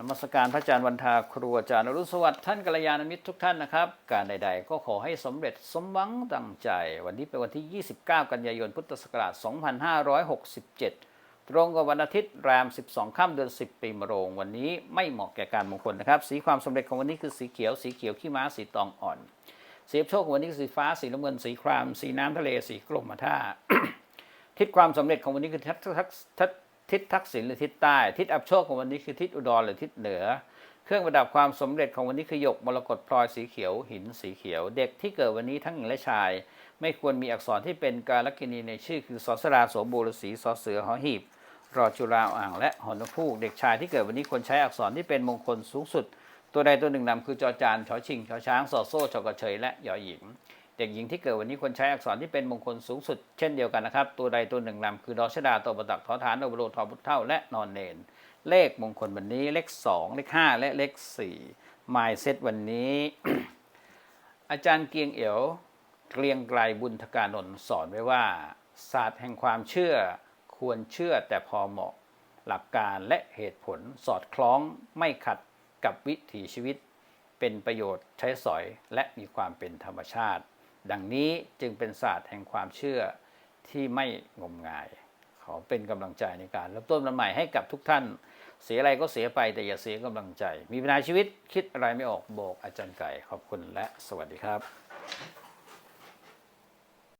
นมัสการพระอาจารย์วันทาครูอาจารย์อรุณสวัสดิ์ท่านกัลยาณมิตรทุกท่านนะครับ การใดๆ ก็ขอให้สำเร็จสมหวังดังใจ วันนี้เป็นวันที่ 29 กันยายนพุทธศักราช 2567 ตรงกับวันอาทิตย์แรม 12 ค่ำเดือน 10 ปีมะโรง วันนี้ไม่เหมาะแก่การมงคลนะครับ สีความสำเร็จของวันนี้คือสีเขียว สีเขียวขี้ม้าสีตองอ่อน สีโชคของวันนี้คือสีฟ้าสีน้ำเงินสีคราม สีน้ำทะเลสีกรมท่าทิศความสำเร็จของวันนี้คือทิศ ทิศทักษิณหรือทิศใต้ ทิศอับโชคของวันนี้คือทิศอุดรหรือทิศเหนือ เครื่องประดับความสำเร็จของวันนี้คือหยกมรกตพลอยสีเขียว หินสีเขียว เด็กที่เกิดวันนี้ทั้งหญิงและชาย ไม่ควรมีอักษรที่เป็นการลกินีในชื่อ คือสอสราโสบูรสีสอเสือหอหีบ รอจุราอ่างและหอนกฮูกเด็กชายที่เกิดวันนี้ควรใช้อักษรที่เป็นมงคลสูงสุด ตัวใดตัวหนึ่งนำคือจอจานชอชิงชอช้างสอโซ่ชอกระเฉยและยอหญิง เด็กหญิงที่เกิดวันนี้ควรใช้อักษรที่เป็นมงคลสูงสุดเช่นเดียวกันนะครับ ตัวใดตัวหนึ่งนำคือดอชดาตัวประตักทอฐานโอโบโรทอพุทธเท่าและนอนเนน เลขมงคลวันนี้เลข 2 เลข 5 และเลข4หมายเซตวันนี้ อาจารย์เกียงเอ๋วเกรียงไกลบุญทกานนท์สอนไว้ว่า ศาสตร์แห่งความเชื่อควรเชื่อแต่พอเหมาะ หลักการและเหตุผลสอดคล้องไม่ขัดกับวิถีชีวิต เป็นประโยชน์ใช้สอยและมีความเป็นธรรมชาติ ดังนี้จึงเป็นศาสตร์แห่งความเชื่อที่ไม่งมงาย ขอเป็นกำลังใจในการเริ่มต้นวันใหม่ให้กับทุกท่าน เสียอะไรก็เสียไปแต่อย่าเสียกำลังใจ มีปัญหาชีวิตคิดอะไรไม่ออกบอกอาจารย์ไก่ขอบคุณและสวัสดีครับ